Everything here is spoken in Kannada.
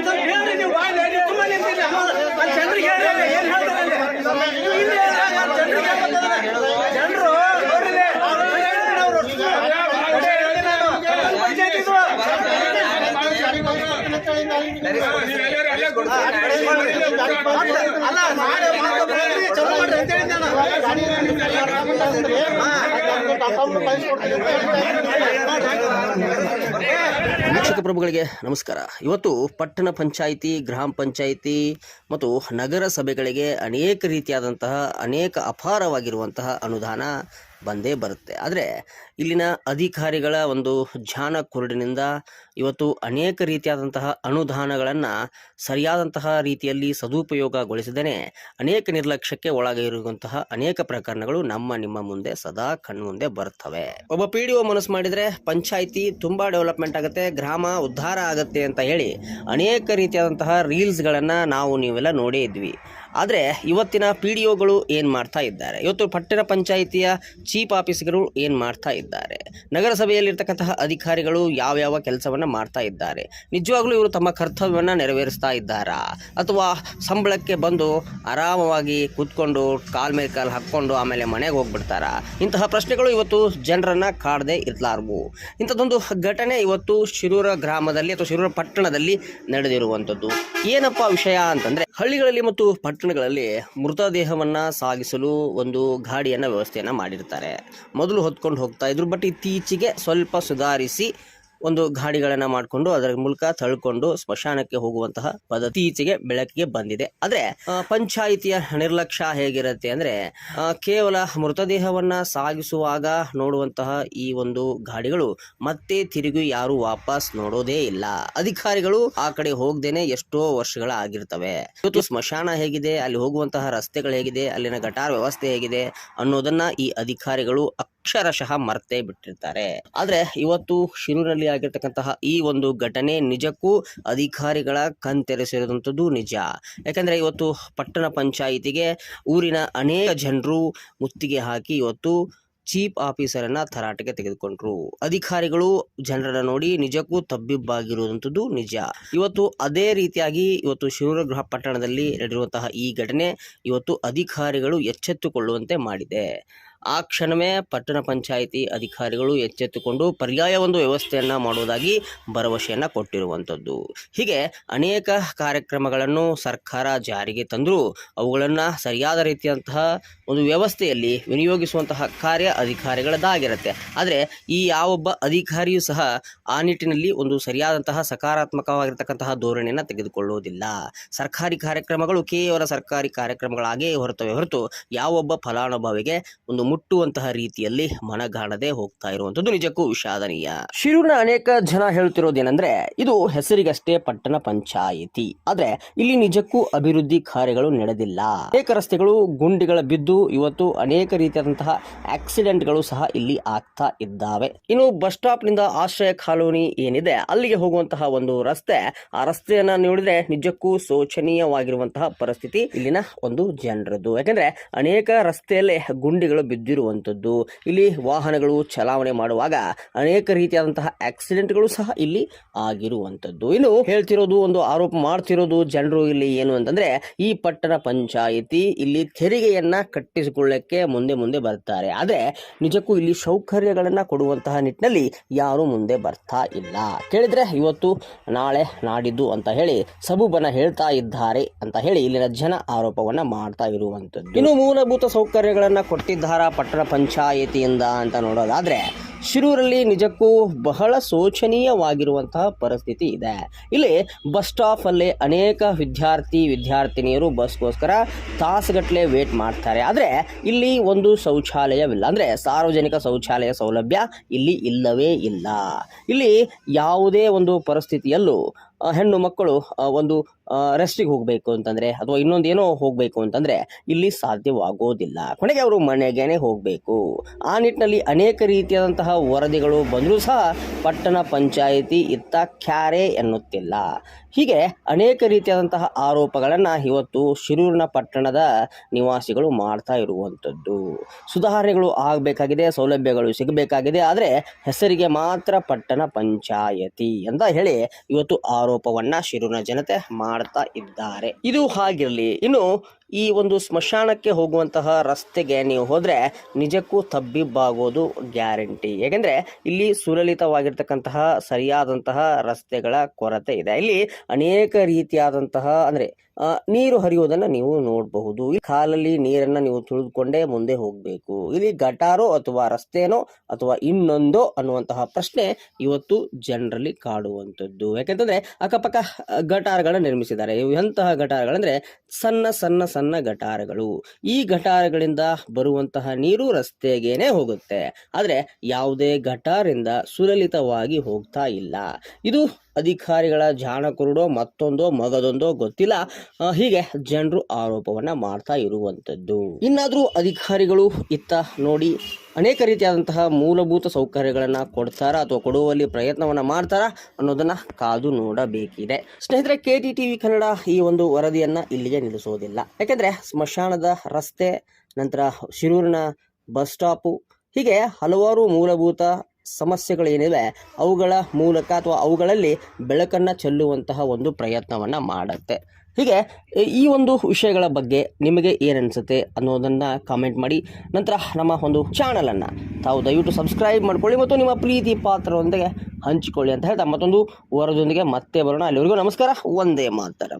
ಒಂದ್ ಸ್ವಲ್ಪ ಹೇಳ್ರಿ ನೀವು ಬಾಯ್ಲಿ ನೀವು. ಅಲ್ಲಿ ಜನರಿಗೆ ಹೇಳ್ರಿ ಏನ್ ಹೇಳ್ತಾರೆ ಅಲ್ಲಿ? ಜನರಿಗೆ. ಜನರು ನೋಡ್ರಿ ಚಲೋ ಮಾಡ್ರಿ ಅಂತ ಹೇಳಿದ್ದೆ ನಾನು. ವೀಕ್ಷಕ ಪ್ರಭುಗಳಿಗೆ ನಮಸ್ಕಾರ. ಇವತ್ತು ಪಟ್ಟಣ ಪಂಚಾಯಿತಿ, ಗ್ರಾಮ ಪಂಚಾಯಿತಿ ಮತ್ತು ನಗರ ಸಭೆಗಳಿಗೆ ಅನೇಕ ರೀತಿಯಾದಂತಹ ಅನೇಕ ಅಪಾರವಾಗಿರುವಂತಹ ಅನುದಾನ ಬಂದೇ ಬರುತ್ತೆ. ಆದರೆ ಇಲ್ಲಿನ ಅಧಿಕಾರಿಗಳ ಒಂದು ಜಾನ ಕುರುಡಿನಿಂದ ಇವತ್ತು ಅನೇಕ ರೀತಿಯಾದಂತಹ ಅನುದಾನಗಳನ್ನು ಸರಿಯಾದಂತಹ ರೀತಿಯಲ್ಲಿ ಸದುಪಯೋಗಗೊಳಿಸದೇ ಅನೇಕ ನಿರ್ಲಕ್ಷ್ಯಕ್ಕೆ ಒಳಗಿರುವಂತಹ ಅನೇಕ ಪ್ರಕರಣಗಳು ನಮ್ಮ ನಿಮ್ಮ ಮುಂದೆ ಸದಾ ಕಣ್ಮುಂದೆ ಬರ್ತವೆ. ಒಬ್ಬ ಪಿ ಡಿ ಒ ಮನಸ್ಸು ಮಾಡಿದರೆ ಪಂಚಾಯಿತಿ ತುಂಬ ಡೆವಲಪ್ಮೆಂಟ್ ಆಗುತ್ತೆ, ಗ್ರಾಮ ಉದ್ಧಾರ ಆಗುತ್ತೆ ಅಂತ ಹೇಳಿ ಅನೇಕ ರೀತಿಯಾದಂತಹ ರೀಲ್ಸ್ಗಳನ್ನು ನಾವು ನೀವೆಲ್ಲ ನೋಡೇ ಇದ್ವಿ. ಆದರೆ ಇವತ್ತಿನ ಪಿ ಡಿ ಒಗಳು ಏನು ಮಾಡ್ತಾ ಇದ್ದಾರೆ? ಇವತ್ತು ಪಟ್ಟಣ ಪಂಚಾಯಿತಿಯ ಚೀಫ್ ಆಫೀಸರ್ಗಳು ಏನು ಮಾಡ್ತಾ ಇದ್ದಾರೆ? ನಗರಸಭೆಯಲ್ಲಿರ್ತಕ್ಕಂತಹ ಅಧಿಕಾರಿಗಳು ಯಾವ್ಯಾವ ಕೆಲಸವನ್ನು ಮಾಡ್ತಾ ಇದ್ದಾರೆ? ನಿಜವಾಗ್ಲೂ ಇವರು ತಮ್ಮ ಕರ್ತವ್ಯವನ್ನು ನೆರವೇರಿಸ್ತಾ ಇದ್ದಾರಾ? ಅಥವಾ ಸಂಬಳಕ್ಕೆ ಬಂದು ಆರಾಮವಾಗಿ ಕೂತ್ಕೊಂಡು ಕಾಲ್ ಮೇಲೆ ಕಾಲು ಹಾಕ್ಕೊಂಡು ಆಮೇಲೆ ಮನೆಗೆ ಹೋಗ್ಬಿಡ್ತಾರಾ? ಇಂತಹ ಪ್ರಶ್ನೆಗಳು ಇವತ್ತು ಜನರನ್ನು ಕಾಡದೆ ಇರಲಾರ್ಗು. ಇಂಥದ್ದೊಂದು ಘಟನೆ ಇವತ್ತು ಶಿರೂರ ಗ್ರಾಮದಲ್ಲಿ ಅಥವಾ ಶಿರೂರ ಪಟ್ಟಣದಲ್ಲಿ ನಡೆದಿರುವಂಥದ್ದು. ಏನಪ್ಪ ವಿಷಯ ಅಂತಂದ್ರೆ ಹಳ್ಳಿಗಳಲ್ಲಿ ಮತ್ತು ಪಟ್ಟಣಗಳಲ್ಲಿ ಮೃತದೇಹವನ್ನು ಸಾಗಿಸಲು ಒಂದು ಗಾಡಿಯನ್ನು ವ್ಯವಸ್ಥೆಯನ್ನು ಮಾಡಿರ್ತಾರೆ. ಮೊದಲು ಹೊತ್ಕೊಂಡು ಹೋಗ್ತಾ ಇದ್ರು ಬಟ್ ಇತ್ತೀಚೆಗೆ ಸ್ವಲ್ಪ ಸುಧಾರಿಸಿ ಒಂದು ಗಾಡಿಗಳನ್ನು ಮಾಡಿಕೊಂಡು ಅದರ ಮೂಲಕ ತಳ್ಕೊಂಡು ಸ್ಮಶಾನಕ್ಕೆ ಹೋಗುವಂತಹ ಪದ್ಧತಿ ಈಚೆಗೆ ಬೆಳಕಿಗೆ ಬಂದಿದೆ. ಆದ್ರೆ ಪಂಚಾಯಿತಿಯ ನಿರ್ಲಕ್ಷ್ಯ ಹೇಗಿರುತ್ತೆ ಅಂದ್ರೆ ಕೇವಲ ಮೃತದೇಹವನ್ನ ಸಾಗಿಸುವಾಗ ನೋಡುವಂತಹ ಈ ಒಂದು ಗಾಡಿಗಳು ಮತ್ತೆ ತಿರುಗಿ ಯಾರು ವಾಪಸ್ ನೋಡೋದೇ ಇಲ್ಲ. ಅಧಿಕಾರಿಗಳು ಆ ಕಡೆ ಹೋಗ್ದೇನೆ ಎಷ್ಟೋ ವರ್ಷಗಳ ಆಗಿರ್ತವೆ. ಇವತ್ತು ಸ್ಮಶಾನ ಹೇಗಿದೆ, ಅಲ್ಲಿ ಹೋಗುವಂತಹ ರಸ್ತೆಗಳು ಹೇಗಿದೆ, ಅಲ್ಲಿನ ಗಟಾರ ವ್ಯವಸ್ಥೆ ಹೇಗಿದೆ ಅನ್ನೋದನ್ನ ಈ ಅಧಿಕಾರಿಗಳು ಅಕ್ಷರಶಃ ಮರ್ತೇ ಬಿಟ್ಟಿರ್ತಾರೆ. ಆದ್ರೆ ಇವತ್ತು ಶಿರೂರಲ್ಲಿ ಆಗಿರ್ತಕ್ಕಂತಹ ಈ ಒಂದು ಘಟನೆ ನಿಜಕ್ಕೂ ಅಧಿಕಾರಿಗಳ ಕಣ್ತೆರೆಸಿರುವಂಥದ್ದು ನಿಜ. ಯಾಕಂದ್ರೆ ಇವತ್ತು ಪಟ್ಟಣ ಪಂಚಾಯಿತಿಗೆ ಊರಿನ ಅನೇಕ ಜನರು ಮುತ್ತಿಗೆ ಹಾಕಿ ಇವತ್ತು ಚೀಫ್ ಆಫೀಸರನ್ನ ತರಾಟೆಗೆ ತೆಗೆದುಕೊಂಡ್ರು. ಅಧಿಕಾರಿಗಳು ಜನರನ್ನ ನೋಡಿ ನಿಜಕ್ಕೂ ತಬ್ಬಿಬ್ಬಾಗಿರುವಂಥದ್ದು ನಿಜ. ಇವತ್ತು ಅದೇ ರೀತಿಯಾಗಿ ಇವತ್ತು ಶಿವರ ಗೃಹ ಪಟ್ಟಣದಲ್ಲಿ ನಡೆದಿರುವಂತಹ ಈ ಘಟನೆ ಇವತ್ತು ಅಧಿಕಾರಿಗಳು ಎಚ್ಚೆತ್ತುಕೊಳ್ಳುವಂತೆ ಮಾಡಿದೆ. ಆ ಕ್ಷಣವೇ ಪಟ್ಟಣ ಪಂಚಾಯಿತಿ ಅಧಿಕಾರಿಗಳು ಎಚ್ಚೆತ್ತುಕೊಂಡು ಪರ್ಯಾಯ ಒಂದು ವ್ಯವಸ್ಥೆಯನ್ನು ಮಾಡುವುದಾಗಿ ಭರವಸೆಯನ್ನು ಕೊಟ್ಟಿರುವಂಥದ್ದು. ಹೀಗೆ ಅನೇಕ ಕಾರ್ಯಕ್ರಮಗಳನ್ನು ಸರ್ಕಾರ ಜಾರಿಗೆ ತಂದರೂ ಅವುಗಳನ್ನು ಸರಿಯಾದ ರೀತಿಯಂತಹ ಒಂದು ವ್ಯವಸ್ಥೆಯಲ್ಲಿ ವಿನಿಯೋಗಿಸುವಂತಹ ಕಾರ್ಯ ಅಧಿಕಾರಿಗಳದ್ದಾಗಿರುತ್ತೆ. ಆದರೆ ಈ ಯಾವೊಬ್ಬ ಅಧಿಕಾರಿಯೂ ಸಹ ಆ ನಿಟ್ಟಿನಲ್ಲಿ ಒಂದು ಸರಿಯಾದಂತಹ ಸಕಾರಾತ್ಮಕವಾಗಿರ್ತಕ್ಕಂತಹ ಧೋರಣೆಯನ್ನು ತೆಗೆದುಕೊಳ್ಳುವುದಿಲ್ಲ. ಸರ್ಕಾರಿ ಕಾರ್ಯಕ್ರಮಗಳು ಕೇವಲ ಸರ್ಕಾರಿ ಕಾರ್ಯಕ್ರಮಗಳಾಗೇ ಹೊರತವೆ ಹೊರತು ಯಾವೊಬ್ಬ ಫಲಾನುಭವಿಗೆ ಒಂದು ಮುಟ್ಟುವಂತಹ ರೀತಿಯಲ್ಲಿ ಮನಗಾಣದೆ ಹೋಗ್ತಾ ಇರುವಂತದ್ದು ನಿಜಕ್ಕೂ ವಿಷಾದನೀಯ. ಶಿರೂರಿನ ಅನೇಕ ಜನ ಹೇಳ್ತಿರೋದೇನೆಂದ್ರೆ ಇದು ಹೆಸರಿಗಷ್ಟೇ ಪಟ್ಟಣ ಪಂಚಾಯಿತಿ. ಆದ್ರೆ, ಇಲ್ಲಿ ನಿಜಕ್ಕೂ ಅಭಿವೃದ್ಧಿ ಕಾರ್ಯಗಳು ನಡೆದಿಲ್ಲ. ಅನೇಕ ರಸ್ತೆಗಳು ಗುಂಡಿಗಳ ಬಿದ್ದು, ಇವತ್ತು ಅನೇಕ ರೀತಿಯಾದಂತಹ ಆಕ್ಸಿಡೆಂಟ್ಗಳು ಸಹ ಇಲ್ಲಿ ಆಗ್ತಾ ಇದ್ದಾವೆ. ಇನ್ನು ಬಸ್ ಸ್ಟಾಪ್ನಿಂದ ಆಶ್ರಯ ಕಾಲೋನಿ ಏನಿದೆ, ಅಲ್ಲಿಗೆ ಹೋಗುವಂತಹ ಒಂದು ರಸ್ತೆ, ಆ ರಸ್ತೆಯನ್ನ ನೋಡಿದ್ರೆ ನಿಜಕ್ಕೂ ಶೋಚನೀಯವಾಗಿರುವಂತಹ ಪರಿಸ್ಥಿತಿ ಇಲ್ಲಿನ ಒಂದು ಜನರದ್ದು. ಯಾಕಂದ್ರೆ, ಅನೇಕ ರಸ್ತೆಯಲ್ಲೇ ಗುಂಡಿಗಳು ಬಿದ್ದಿರುವಂಥದ್ದು ಇಲ್ಲಿ ವಾಹನಗಳು ಚಲಾವಣೆ ಮಾಡುವಾಗ ಅನೇಕ ರೀತಿಯಾದಂತಹ ಆಕ್ಸಿಡೆಂಟ್ಗಳು ಸಹ ಇಲ್ಲಿ ಆಗಿರುವಂಥದ್ದು. ಇನ್ನು ಹೇಳ್ತಿರೋದು, ಒಂದು ಆರೋಪ ಮಾಡ್ತಿರೋದು ಜನರು ಇಲ್ಲಿ ಏನು ಅಂತಂದ್ರೆ, ಈ ಪಟ್ಟಣ ಪಂಚಾಯಿತಿ ಇಲ್ಲಿ ತೆರಿಗೆಯನ್ನ ಕಟ್ಟಿಸಿಕೊಳ್ಳಕ್ಕೆ ಮುಂದೆ ಮುಂದೆ ಬರ್ತಾರೆ. ಆದ್ರೆ ನಿಜಕ್ಕೂ ಇಲ್ಲಿ ಸೌಕರ್ಯಗಳನ್ನ ಕೊಡುವಂತಹ ನಿಟ್ಟಿನಲ್ಲಿ ಯಾರು ಮುಂದೆ ಬರ್ತಾ ಇಲ್ಲ. ಕೇಳಿದ್ರೆ ಇವತ್ತು ನಾಳೆ ನಾಡಿದ್ದು ಅಂತ ಹೇಳಿ ಸಬೂಬನ ಹೇಳ್ತಾ ಇದ್ದಾರೆ ಅಂತ ಹೇಳಿ ಇಲ್ಲಿನ ಜನ ಆರೋಪವನ್ನ ಮಾಡ್ತಾ ಇರುವಂತದ್ದು ಇನ್ನು ಮೂಲಭೂತ ಸೌಕರ್ಯಗಳನ್ನ ಕೊಟ್ಟಿದ್ದಾರಾ ಪಟ್ಟಣ ಪಂಚಾಯಿತಿಯಿಂದ ಅಂತ ನೋಡೋದಾದರೆ ಶಿರೂರಲ್ಲಿ ನಿಜಕ್ಕೂ ಬಹಳ ಶೋಚನೀಯವಾಗಿರುವಂತಹ ಪರಿಸ್ಥಿತಿ ಇದೆ. ಇಲ್ಲಿ ಬಸ್ ಸ್ಟಾಪ್ ಅಲ್ಲಿ ಅನೇಕ ವಿದ್ಯಾರ್ಥಿ, ವಿದ್ಯಾರ್ಥಿನಿಯರು ಬಸ್ಗೋಸ್ಕರ ತಾಸುಗಟ್ಟಲೆ ವೇಟ್ ಮಾಡ್ತಾರೆ. ಆದರೆ ಇಲ್ಲಿ ಒಂದು ಶೌಚಾಲಯವಿಲ್ಲ. ಅಂದರೆ ಸಾರ್ವಜನಿಕ ಶೌಚಾಲಯ ಸೌಲಭ್ಯ ಇಲ್ಲಿ ಇಲ್ಲವೇ ಇಲ್ಲ. ಇಲ್ಲಿ ಯಾವುದೇ ಒಂದು ಪರಿಸ್ಥಿತಿಯಲ್ಲೂ ಹೆಣ್ಣು ಮಕ್ಕಳು ಒಂದು ರೆಸ್ಟಿಗೆ ಹೋಗಬೇಕು ಅಂತಂದರೆ ಅಥವಾ ಇನ್ನೊಂದು ಏನೋ ಹೋಗಬೇಕು ಅಂತಂದರೆ ಇಲ್ಲಿ ಸಾಧ್ಯವಾಗೋದಿಲ್ಲ. ಕೊನೆಗೆ ಅವರು ಮನೆಗೇನೆ ಹೋಗಬೇಕು. ಆ ನಿಟ್ಟಿನಲ್ಲಿ ಅನೇಕ ರೀತಿಯಾದಂತಹ ವರದಿಗಳು ಬಂದರೂ ಸಹ ಪಟ್ಟಣ ಪಂಚಾಯಿತಿ ಇತ್ತ ಕ್ಯಾರೆ ಎನ್ನುತ್ತಿಲ್ಲ. ಹೀಗೆ ಅನೇಕ ರೀತಿಯಾದಂತಹ ಆರೋಪಗಳನ್ನು ಇವತ್ತು ಶಿರೂರಿನ ಪಟ್ಟಣದ ನಿವಾಸಿಗಳು ಮಾಡ್ತಾ ಇರುವಂಥದ್ದು. ಸುಧಾರಣೆಗಳು ಆಗಬೇಕಾಗಿದೆ, ಸೌಲಭ್ಯಗಳು ಸಿಗಬೇಕಾಗಿದೆ, ಆದರೆ ಹೆಸರಿಗೆ ಮಾತ್ರ ಪಟ್ಟಣ ಪಂಚಾಯತಿ ಅಂತ ಹೇಳಿ ಇವತ್ತು ಆರೋಪವನ್ನು ಶಿರೂರಿನ ಜನತೆ ಮಾಡ್ತಾ ಇದ್ದಾರೆ. ಇದು ಹಾಗಿರಲಿ. ಇನ್ನು ಈ ಒಂದು ಸ್ಮಶಾನಕ್ಕೆ ಹೋಗುವಂತಹ ರಸ್ತೆಗೆ ನೀವು ಹೋದರೆ ನಿಜಕ್ಕೂ ತಬ್ಬಿಬ್ಬಾಗೋದು ಗ್ಯಾರಂಟಿ. ಏಕೆಂದರೆ ಇಲ್ಲಿ ಸುಲಲಿತವಾಗಿರ್ತಕ್ಕಂತಹ ಸರಿಯಾದಂತಹ ರಸ್ತೆಗಳ ಕೊರತೆ ಇದೆ. ಇಲ್ಲಿ ಅನೇಕ ರೀತಿಯಾದಂತಹ ಅಂದರೆ ನೀರು ಹರಿಯೋದನ್ನ ನೀವು ನೋಡಬಹುದು. ಈ ಕಾಲಲ್ಲಿ ನೀರನ್ನ ನೀವು ತುಳಿದುಕೊಂಡೇ ಮುಂದೆ ಹೋಗಬೇಕು. ಇಲ್ಲಿ ಗಟಾರೋ ಅಥವಾ ರಸ್ತೆನೋ ಅಥವಾ ಇನ್ನೊಂದೋ ಅನ್ನುವಂತಹ ಪ್ರಶ್ನೆ ಇವತ್ತು ಜನರಲ್ಲಿ ಕಾಡುವಂಥದ್ದು. ಯಾಕೆಂತಂದ್ರೆ ಅಕ್ಕಪಕ್ಕ ಗಟಾರಗಳನ್ನು ನಿರ್ಮಿಸಿದ್ದಾರೆ. ಇವು ಎಂತಹ ಗಟಾರಗಳಂದ್ರೆ ಸಣ್ಣ ಸಣ್ಣ ಗಟಾರಗಳು. ಈ ಗಟಾರಗಳಿಂದ ಬರುವಂತಹ ನೀರು ರಸ್ತೆಗೇನೆ ಹೋಗುತ್ತೆ. ಆದರೆ ಯಾವುದೇ ಗಟಾರಿಂದ ಸುಲಲಿತವಾಗಿ ಹೋಗ್ತಾ ಇಲ್ಲ. ಇದು ಅಧಿಕಾರಿಗಳ ಜಾಣಕರುಡೋ, ಮತ್ತೊಂದೋ, ಮಗದೊಂದೋ ಗೊತ್ತಿಲ್ಲ. ಹೀಗೆ ಜನರು ಆರೋಪವನ್ನ ಮಾಡ್ತಾ ಇರುವಂತದ್ದು. ಇನ್ನಾದ್ರೂ ಅಧಿಕಾರಿಗಳು ಇತ್ತ ನೋಡಿ ಅನೇಕ ರೀತಿಯಾದಂತಹ ಮೂಲಭೂತ ಸೌಕರ್ಯಗಳನ್ನು ಕೊಡ್ತಾರ ಅಥವಾ ಕೊಡುವಲ್ಲಿ ಪ್ರಯತ್ನವನ್ನು ಮಾಡ್ತಾರ ಅನ್ನೋದನ್ನು ಕಾದು ನೋಡಬೇಕಿದೆ. ಸ್ನೇಹಿತರೆ ಕೆ ಟಿ ಟಿವಿ ಕನ್ನಡ ಈ ಒಂದು ವರದಿಯನ್ನು ಇಲ್ಲಿಗೆ ನಿಲ್ಲಿಸೋದಿಲ್ಲ. ಯಾಕೆಂದರೆ ಸ್ಮಶಾನದ ರಸ್ತೆ, ನಂತರ ಶಿರೂರಿನ ಬಸ್ ಸ್ಟಾಪು, ಹೀಗೆ ಹಲವಾರು ಮೂಲಭೂತ ಸಮಸ್ಯೆಗಳೇನಿವೆ, ಅವುಗಳ ಮೂಲಕ ಅಥವಾ ಅವುಗಳಲ್ಲಿ ಬೆಳಕನ್ನು ಚೆಲ್ಲುವಂತಹ ಒಂದು ಪ್ರಯತ್ನವನ್ನು ಮಾಡುತ್ತೆ. ಹೀಗೆ ಈ ಒಂದು ವಿಷಯಗಳ ಬಗ್ಗೆ ನಿಮಗೆ ಏನನ್ಸುತ್ತೆ ಅನ್ನೋದನ್ನು ಕಾಮೆಂಟ್ ಮಾಡಿ. ನಂತರ ನಮ್ಮ ಒಂದು ಚಾನಲನ್ನು ತಾವು ದಯವಿಟ್ಟು ಸಬ್ಸ್ಕ್ರೈಬ್ ಮಾಡ್ಕೊಳ್ಳಿ ಮತ್ತು ನಿಮ್ಮ ಪ್ರೀತಿ ಪಾತ್ರರೊಂದಿಗೆ ಹಂಚಿಕೊಳ್ಳಿ ಅಂತ ಹೇಳ್ತಾ ಮತ್ತೊಂದು ವರದೊಂದಿಗೆ ಮತ್ತೆ ಬರೋಣ. ಅಲ್ಲಿವರೆಗೂ ನಮಸ್ಕಾರ, ಒಂದೇ ಮಾತರಂ.